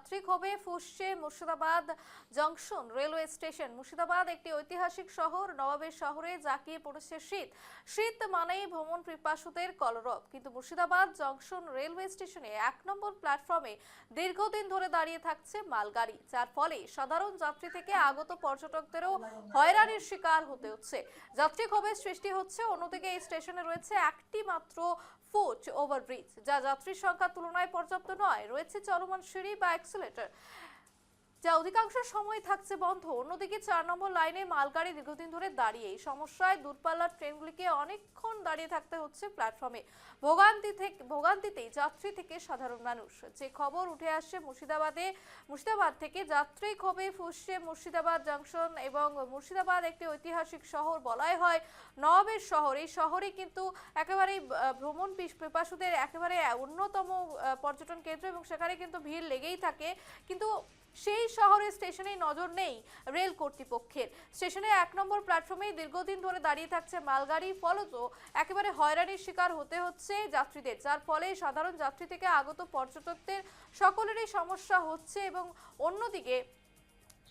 যাত্রী ক্ষোভে ফুসছে Murshidabad junction railway station. Murshidabad একটি ঐতিহাসিক শহর, নবাবের শহরে জাঁকিয়ে পড়েছে শীত। শীত মানেই ভ্রমণ পিপাসুদের কলরব। কিন্তু মুর্শিদাবাদ জংশন রেলওয়ে স্টেশনে এক নম্বর প্ল্যাটফর্মে দীর্ঘদিন ধরে দাঁড়িয়ে থাকছে মালগাড়ি, যার ফলে সাধারণ যাত্রী থেকে আগত পর্যটকদেরও হয়রানির শিকার হতে হচ্ছে। যাত্রী ক্ষোভের সৃষ্টি হচ্ছে, অন্যদিকে এই স্টেশনে রয়েছে একটি মাত্র ফুট ওভারব্রিজ, যা যাত্রীর সংখ্যার তুলনায় পর্যাপ্ত নয়। রয়েছে চলমান সিঁড়ি বা accelerator যা অধিকাংশ সময় থাকছে বন্ধ। অন্যদিকে চার নম্বর লাইনে মালগাড়ি দীর্ঘদিন ধরে দাঁড়িয়ে। এই সমস্যায় দূরপাল্লার ট্রেনগুলিকে অনেকক্ষণ দাঁড়িয়ে থাকতে হচ্ছে প্ল্যাটফর্মে। ভোগান্তি থেকে ভোগান্তিতেই যাত্রী থেকে সাধারণ মানুষ। যে খবর উঠে আসছে মুর্শিদাবাদে, মুর্শিদাবাদ থেকে যাত্রী ক্ষোভে ফুসছে মুর্শিদাবাদ জাংশন এবং মুর্শিদাবাদ একটি ঐতিহাসিক শহর বলাই হয় নবাবের শহর। এই শহরে কিন্তু একেবারেই ভ্রমণ পিস- পিপাসুদের একেবারে অন্যতম পর্যটন কেন্দ্র এবং সেখানে কিন্তু ভিড় লেগেই থাকে। কিন্তু সেই শহরের স্টেশনে নজর নেই রেল কর্তৃপক্ষের। স্টেশনে এক নম্বর প্ল্যাটফর্মেই দীর্ঘদিন ধরে দাঁড়িয়ে থাকছে মালগাড়ি, ফলত একেবারে হয়রানির শিকার হতে হচ্ছে যাত্রীদের, যার ফলে সাধারণ যাত্রী থেকে আগত পর্যটকদের সকলেরই সমস্যা হচ্ছে এবং অন্যদিকে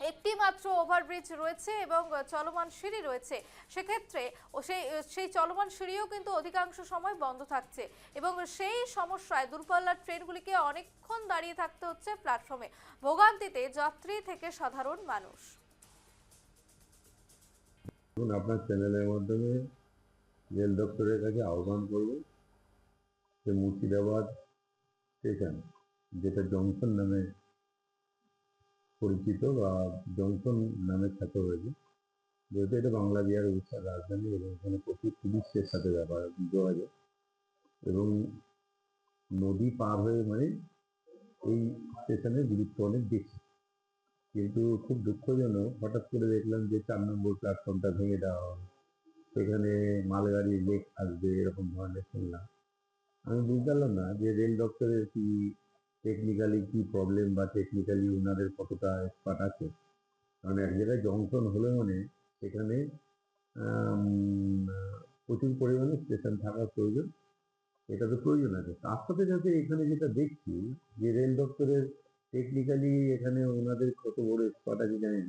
একটি মাত্র ওভারব্রিজ রয়েছে এবং চলমান সিঁড়ি রয়েছে। সেক্ষেত্রে সেই সেই চলমান সিঁড়িও কিন্তু অধিকাংশ সময় বন্ধ থাকছে এবং সেই সমস্যায় দূরপাল্লার ট্রেনগুলিকে অনেকক্ষণ দাঁড়িয়ে থাকতে হচ্ছে প্ল্যাটফর্মে ভোগান্তিতে যাত্রী থেকে সাধারণ মানুষ। আপনার চ্যানেলের মাধ্যমে রেল দপ্তরের কাছে আহ্বান করব যে মুর্শিদাবাদ স্টেশন, যেটা জংশন নামে পরিচিত বা জংশন নামে খ্যাত হয়েছে। যেহেতু এটা বাংলা বিহার উড়িষ্যার রাজধানী এবং এখানে প্রচুর টুরিস্টের সাথে ব্যাপার যোগাযোগ এবং নদী পার হয়ে মানে এই স্টেশনের গুরুত্ব অনেক বেশি। কিন্তু খুব দুঃখজনক, হঠাৎ করে দেখলাম যে চার নম্বর প্ল্যাটফর্মটা ভেঙে দেওয়া হবে সেখানে মালগাড়ি লেক আসবে, এরকম ধরনের শুনলাম। আমি বুঝতে পারলাম না যে রেল দপ্তরের কি টেকনিক্যালি কি প্রবলেম বা টেকনিক্যালি ওনাদের কতটা এক্সপার্ট আছে? কারণ এক জায়গায় জংশন হলে মানে সেখানে প্রচুর পরিমাণে স্টেশন থাকার প্রয়োজন। এটা তো প্রয়োজন আছে। তার সাথে সাথে এখানে যেটা দেখছি যে রেল দপ্তরের টেকনিক্যালি এখানে ওনাদের কত বড় এক্সপার্ট আছে জানি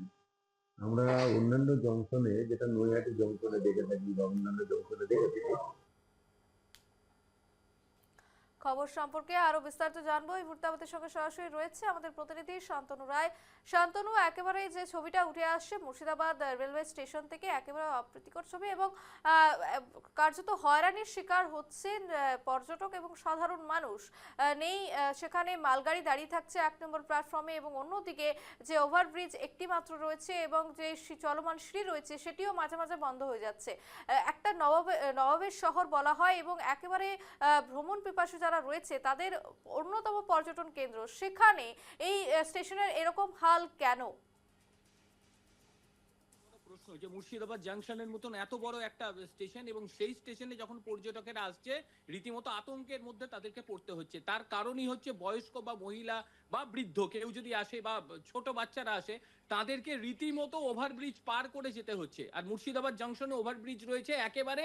আমরা অন্যান্য জংশনে, যেটা নৈহাটি জংশনে দেখে থাকি বা অন্যান্য জংশনে দেখে থাকি খবর সম্পর্কে আরও বিস্তারিত জানব। এই মুহূর্তে আমাদের সঙ্গে সরাসরি রয়েছে আমাদের প্রতিনিধি শান্তনু রায়। শান্তনু একেবারে যে ছবিটা উঠে আসছে, মুর্শিদাবাদ রেলওয়ে স্টেশন থেকে একেবারে অপ্রীতিকর ছবি এবং কার্যত হয়রানির শিকার হচ্ছেন পর্যটক এবং সাধারণ মানুষ। নেই সেখানে মালগাড়ি দাঁড়িয়ে থাকছে এক নম্বর প্ল্যাটফর্মে এবং অন্যদিকে যে ওভারব্রিজ একটি মাত্র রয়েছে এবং যে চলমান সিঁড়ি রয়েছে, সেটিও মাঝে মাঝে বন্ধ হয়ে যাচ্ছে। একটা নবাবে, নবাবের শহর বলা হয় এবং একেবারে ভ্রমণ পিপাসু রয়েছে, তাদের অন্যতম পর্যটন কেন্দ্র। সেখানে এই স্টেশনের এরকম হাল কেন? প্রশ্ন যে মুর্শিদাবাদ জাংশনের মতন এত বড় একটা স্টেশন এবং সেই স্টেশনে যখন পর্যটকেরা আসছে, রীতিমতো আতঙ্কের মধ্যে তাদেরকে পড়তে হচ্ছে। তার কারণই হচ্ছে বয়স্ক বা মহিলা বা বৃদ্ধ, কেউ যদি আসে বা ছোট বাচ্চারা আসে, তাদেরকে রীতিমতো ওভারব্রিজ পার করে যেতে হচ্ছে। আর মুর্শিদাবাদ জাংশনে ওভারব্রিজ রয়েছে একেবারে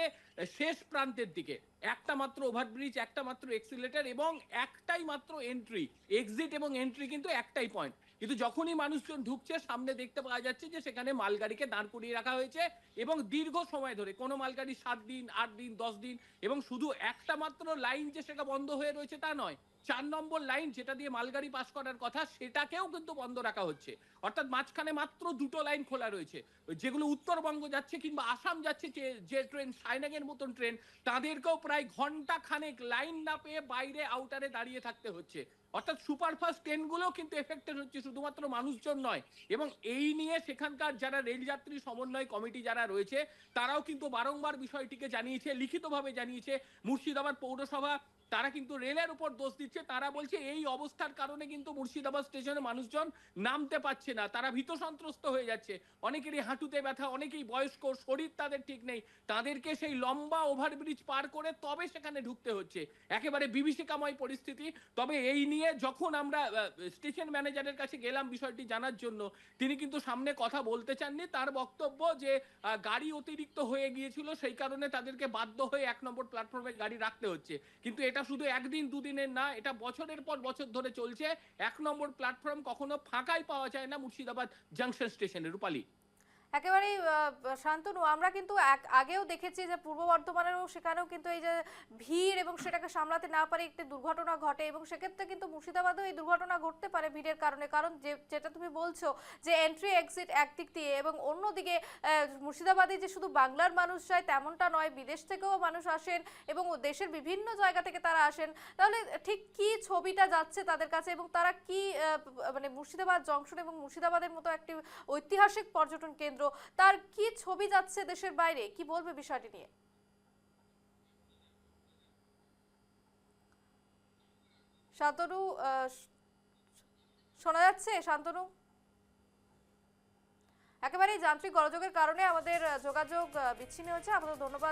শেষ প্রান্তের দিকে। একটা মাত্র ওভারব্রিজ একটা মাত্র এক্সিলেটর এবং একটাই মাত্র এন্ট্রি এক্সিট এবং এন্ট্রি কিন্তু একটাই পয়েন্ট কিন্তু যখনই মানুষজন ঢুকছে, সামনে দেখতে পাওয়া যাচ্ছে যে সেখানে মালগাড়িকে দাঁড় করিয়ে রাখা হয়েছে এবং দীর্ঘ সময় ধরে কোনো মালগাড়ি সাত দিন, আট দিন, দশ দিন এবং শুধু একটা মাত্র লাইন যে সেটা বন্ধ হয়ে রয়েছে তা নয়। চার নম্বর লাইন যেটা দিয়ে মালগাড়ি পাস করার কথা, সেটাকেও কিন্তু বন্ধ রাখা হচ্ছে। অর্থাৎ মাঝখানে মাত্র দুটো লাইন খোলা রয়েছে। যেগুলো উত্তরবঙ্গ যাচ্ছে কিংবা আসাম যাচ্ছে, যে যে ট্রেন সাইনাগের মতন ট্রেন, তাদেরকেও প্রায় ঘণ্টা খানেক লাইন না পেয়ে বাইরে আউটারে দাঁড়িয়ে থাকতে হচ্ছে। অর্থাৎ সুপারফাস্ট ট্রেনগুলো কিন্তু এফেক্টেড হচ্ছে, শুধুমাত্র মানুষজন নয়। এবং এই নিয়ে সেখানকার যারা রেলযাত্রী সমন্বয় কমিটি যারা রয়েছে, তারাও কিন্তু বারংবার বিষয়টিকে জানিয়েছে, লিখিতভাবে জানিয়েছে। মুর্শিদাবাদ পৌরসভা, তারা কিন্তু রেলের উপর দোষ দিচ্ছে। তারা বলছে, এই অবস্থার কারণে কিন্তু মুর্শিদাবাদ স্টেশনে মানুষজন নামতে পারছে না। তারা ভীত সন্ত্রস্ত হয়ে যাচ্ছে। অনেকেরই হাঁটুতে ব্যথা, অনেকেই বয়স্ক, শরীর তাদের ঠিক নেই। তাদেরকে সেই লম্বা ওভারব্রিজ পার করে তবে সেখানে ঢুকতে হচ্ছে। একেবারে বিভীষিকাময় পরিস্থিতি। তবে এই নিয়ে যখন আমরা স্টেশন ম্যানেজারের কাছে গেলাম বিষয়টি জানার জন্য, তিনি কিন্তু সামনে কথা বলতে চাননি। তার বক্তব্য যে গাড়ি অতিরিক্ত হয়ে গিয়েছিল, সেই কারণে তাদেরকে বাধ্য হয়ে এক নম্বর প্ল্যাটফর্মে গাড়ি রাখতে হচ্ছে। কিন্তু এটা শুধু একদিন, দুদিনের না, এটা বছরের পর বছর ধরে চলছে। এক নম্বর প্ল্যাটফর্ম কখনো ফাঁকাই পাওয়া যায় না মুর্শিদাবাদ জাংশন স্টেশনে, রূপালী। একেবারেই শান্তনু, আমরা কিন্তু আগেও দেখেছি যে পূর্ব বর্ধমানেরও সেখানেও কিন্তু এই যে ভিড় এবং সেটাকে সামলাতে না পারে একটি দুর্ঘটনা ঘটে এবং সেক্ষেত্রে কিন্তু মুর্শিদাবাদেও এই দুর্ঘটনা ঘটতে পারে ভিড়ের কারণে। কারণ যে, যেটা তুমি বলছো যে এন্ট্রি এক্সিট একদিক দিয়ে এবং অন্যদিকে মুর্শিদাবাদে যে শুধু বাংলার মানুষ যায় তেমনটা নয়, বিদেশ থেকেও মানুষ আসেন এবং দেশের বিভিন্ন জায়গা থেকে তারা আসেন। তাহলে ঠিক কি ছবিটা যাচ্ছে তাদের কাছে এবং তারা কি মানে মুর্শিদাবাদ জংশন এবং মুর্শিদাবাদের মতো একটি ঐতিহাসিক পর্যটন কেন্দ্র তার কি ছবি যাচ্ছে দেশের বাইরে? কি বলবে বিষয়টি নিয়ে? শান্তনু শোনা যাচ্ছে শান্তনু? একেবারেই যান্ত্রিক গলযোগের কারণে আমাদের যোগাযোগ বিচ্ছিন্ন হয়েছে। আমাদের ধন্যবাদ।